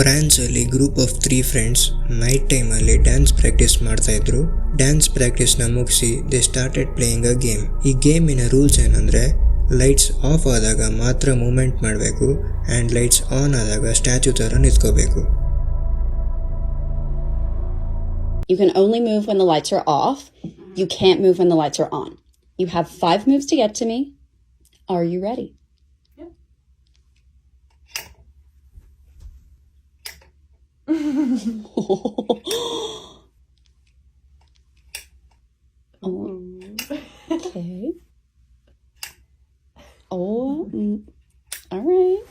ಫ್ರಾನ್ಸಲ್ಲಿ group of three friends night ಟೈಮಲ್ಲಿ dance practice ಮಾಡ್ತಾ ಇದ್ರು ಡ್ಯಾನ್ಸ್ ಪ್ರಾಕ್ಟೀಸ್ನ ಮುಗಿಸಿ they started playing a game ಈ ಗೇಮಿನ ರೂಲ್ಸ್ ಏನಂದರೆ ಲೈಟ್ಸ್ ಆಫ್ ಆದಾಗ ಮಾತ್ರ ಮೂಮೆಂಟ್ ಮಾಡಬೇಕು ಆ್ಯಂಡ್ ಲೈಟ್ಸ್ ಆನ್ ಆದಾಗ ಸ್ಟ್ಯಾಚು ಥರ ನಿಂತ್ಕೋಬೇಕು You can only move when the lights are off. You can't move when the lights are on. You have five moves to get to me. Are you ready? Oh, okay. Oh, mm, all right.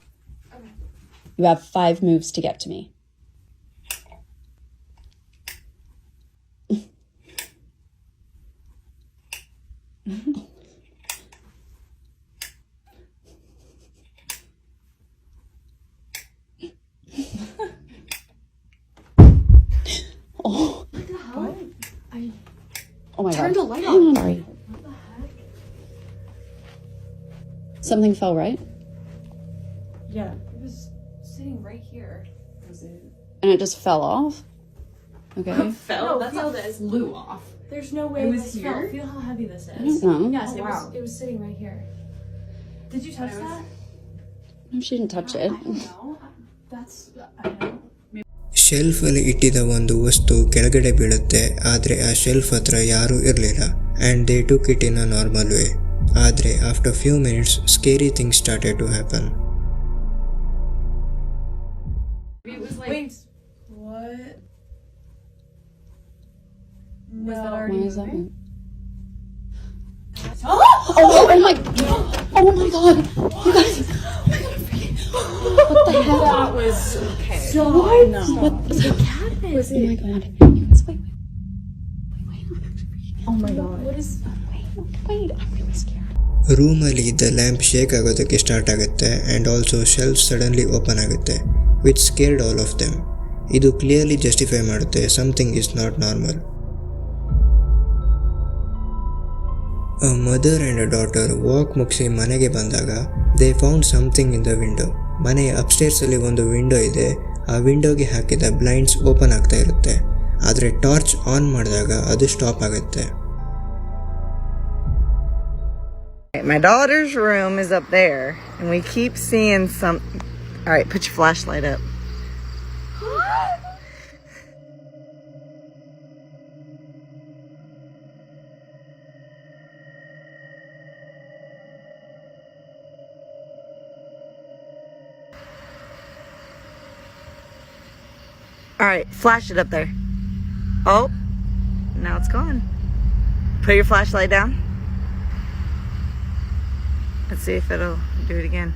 You have five moves to get to me. oh. I Oh my turned the light Hang on. on, Ari. Something fell, right? Yeah, it was sitting right here. Was it? And it just fell off? Okay. It fell. No, That's feel not this. flew off. There's no way It was this here? fell. Feel how heavy this I is. don't know. Yes, Oh, it wow. was. It was sitting right here. Did you touch that? No, she didn't touch it. No, that's. I don't know. ಶೆಲ್ಫಲ್ಲಿ ಇಟ್ಟಿದ್ದ ಒಂದು ವಸ್ತು ಕೆಳಗಡೆ ಬೀಳುತ್ತೆ ಆದರೆ ಆ shelf ಹತ್ರ ಯಾರೂ ಇರಲಿಲ್ಲ and they took it in a normal way ಆದರೆ after few minutes scary things started to happen It was like. Wait. What? Was that No. already Why is that? moving? Oh, oh my! Oh my god! You guys! What the hell? That was okay. What? No. What? Was Oh my god! You guys, wait, Oh my god. What is? wait, wait! I'm really scared. ರೂಮಲ್ಲಿ ಇದ್ದ lamp shake ಆಗೋದಕ್ಕೆ start ಆಗುತ್ತೆ and also shelf suddenly open ಆಗುತ್ತೆ which scared all of them ಇದು clearly justify ಮಾಡುತ್ತೆ something is not normal a mother and a daughter walk ಮುಗಿಸಿ ಮನೆಗೆ ಬಂದಾಗ they found something in the window ಮನೆಯ ಅಪ್ಸ್ಟೇರ್ಸಲ್ಲಿ ಒಂದು ವಿಂಡೋ ಇದೆ ಆ ವಿಂಡೋಗೆ ಹಾಕಿದ ಬ್ಲೈಂಡ್ಸ್ ಓಪನ್ ಆಗ್ತಾ ಇರುತ್ತೆ ಆದರೆ ಟಾರ್ಚ್ ಆನ್ ಮಾಡಿದಾಗ ಅದು ಸ್ಟಾಪ್ ಆಗುತ್ತೆ My daughter's room is up there, and we keep seeing some. All right, put your flashlight up. All right, flash it up there. Oh, now it's gone. Put your flashlight down. Let's see if it'll do it again.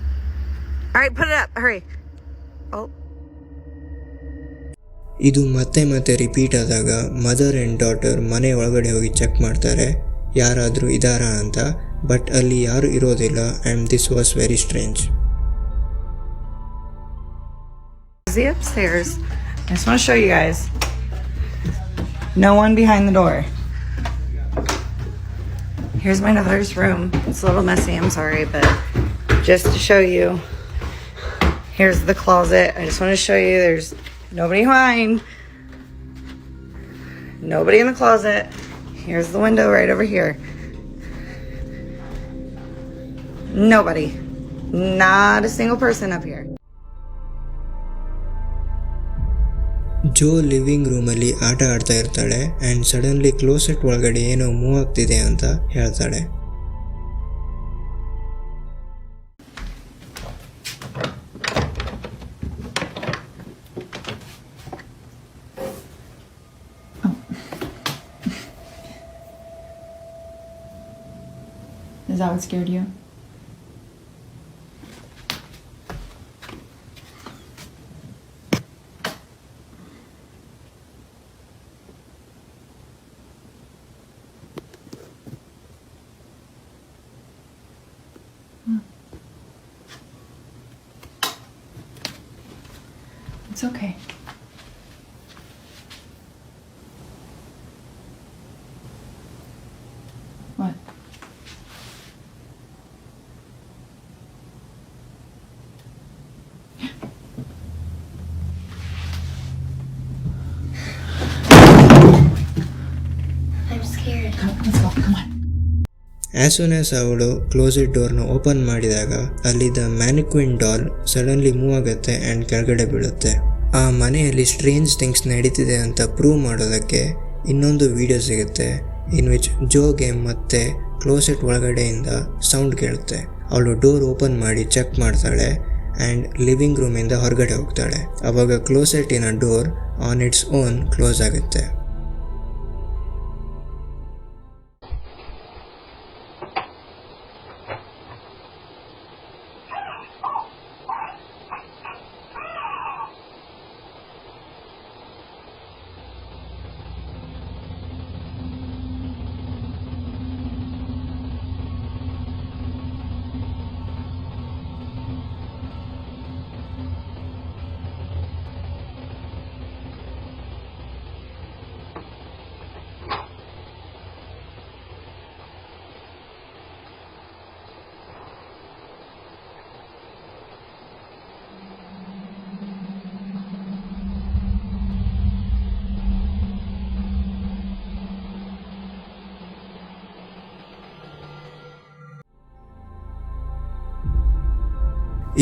All right, put it up. Hurry. Oh, ಇದು ಮತ್ತೆ ಮತ್ತೆ repeat ಆದಾಗ mother and daughter ಮನೆ ಒಳಗಡೆ ಹೋಗಿ check ಮಾಡ್ತಾರೆ ಯಾರಾದರೂ ಇದ್ದಾರಾ ಅಂತ ಬಟ್ ಅಲ್ಲಿ ಯಾರು ಇರೋದಿಲ್ಲ and this was very strange upstairs. I just want to show you guys. No one behind the door. Here's my mother's room. It's a little messy, I'm sorry, but just to show you. Here's the closet. I just want to show you there's nobody behind. Nobody in the closet. Here's the window right over here. Nobody. Not a single person up here. Joe living ರೂಮಲ್ಲಿ ಆಟ ಆಡ್ತಾ ಇರ್ತಾಳೆ and suddenly closet ಒಳಗಡೆ ಏನೋ move ಆಗ್ತಿದೆ ಅಂತ ಹೇಳ್ತಾಳೆ Is that what scared you? It's okay. What? I'm scared. Come, let's soon as ಅವಳು ಡೋರ್ನ ಓಪನ್ ಮಾಡಿದಾಗ ಅಲ್ಲಿದ್ದ ಮ್ಯಾನಿಕ್ವಿನ್ ಡಾಲ್ ಸಡನ್ಲಿ ಮೂವ್ ಆಗುತ್ತೆ ಆ್ಯಂಡ್ ಕೆಳಗಡೆ ಬೀಳುತ್ತೆ ಆ ಮನೆಯಲ್ಲಿ ಸ್ಟ್ರೇಂಜ್ ಥಿಂಗ್ಸ್ ನಡೀತಿದೆ ಅಂತ ಪ್ರೂವ್ ಮಾಡೋದಕ್ಕೆ ಇನ್ನೊಂದು ವಿಡಿಯೋ ಸಿಗುತ್ತೆ ಇನ್ ವಿಚ್ ಜೋಗೆ ಮತ್ತೆ ಕ್ಲೋಸೆಟ್ ಒಳಗಡೆಯಿಂದ ಸೌಂಡ್ ಕೇಳುತ್ತೆ. ಅವಳು ಡೋರ್ ಓಪನ್ ಮಾಡಿ ಚೆಕ್ ಮಾಡ್ತಾಳೆ ಆ್ಯಂಡ್ ಲಿವಿಂಗ್ ರೂಮಿಂದ ಹೊರಗಡೆ ಹೋಗ್ತಾಳೆ. ಅವಾಗ ಕ್ಲೋಸೆಟ್ಟಿನ door on its own close ಆಗುತ್ತೆ.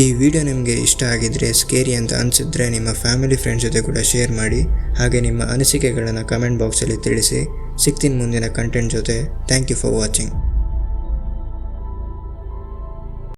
ಈ ವಿಡಿಯೋ ನಿಮಗೆ ಇಷ್ಟ ಆಗಿದ್ರೆ ಸ್ಕೇರಿ ಅಂತ ಅನಿಸಿದ್ರೆ ನಿಮ್ಮ ಫ್ಯಾಮಿಲಿ ಫ್ರೆಂಡ್ಸ್ ಜೊತೆ ಕೂಡ ಶೇರ್ ಮಾಡಿ, ಹಾಗೆ ನಿಮ್ಮ ಅನಿಸಿಕೆಗಳನ್ನು ಕಮೆಂಟ್ ಬಾಕ್ಸಲ್ಲಿ ತಿಳಿಸಿ, ಸಿಗ್ತೀನಿ ಮುಂದಿನ ಕಂಟೆಂಟ್ ಜೊತೆ. Thank you for watching